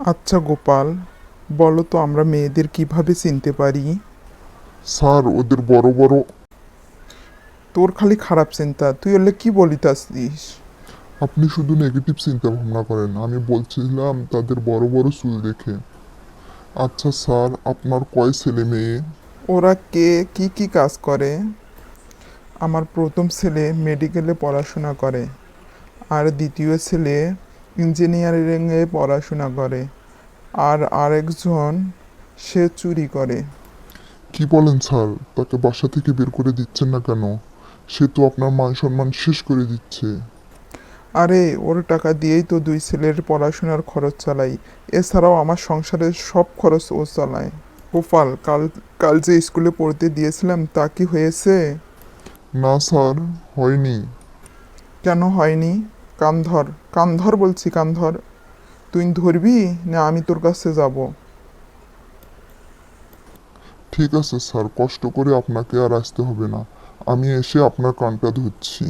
আচ্ছা গোপাল বলো তো আমরা মেয়েদের কীভাবে চিনতে পারি? স্যার ওদের বড় বড় তোর খালি খারাপ চিন্তা তুই হলে কি বলিতাছিস? আপনি শুধু নেগেটিভ চিন্তা ভাবনা করেন আমি বলছিলাম তাদের বড় বড় চুল দেখে। আচ্ছা স্যার আপনার কয় ছেলে মেয়ে? ওরা কে কি কি কাজ করে? আমার প্রথম ছেলে মেডিকেলে পড়াশোনা করে আর দ্বিতীয় ছেলে ইঞ্জিনিয়ারিংয়ে পড়াশোনা করে আর আরেকজন সে চুরি করে। কি বলেন স্যার? তাকে বাসা থেকে বের করে দিচ্ছেন না কেন? সে তো আপনার মান সম্মান শেষ করে দিচ্ছে। আরে ওর টাকা দিয়েই তো দুই ছেলের পড়াশোনার খরচ চালাই। এছাড়াও আমার সংসারের সব খরচ ও চালায়। গোপাল কাল কাল যে স্কুলে পড়তে দিয়েছিলাম তা কি হয়েছে? না স্যার হয়নি। কেন হয়নি? কান ধর কান ধর বলছি কান্ধর। তুই ধরবি না আমি তোর কাছে যাব? ঠিক আছে স্যার, কষ্ট করে আপনাকে আর আসতে হবে না। আমি এসে আপনার কানটা ধরছি।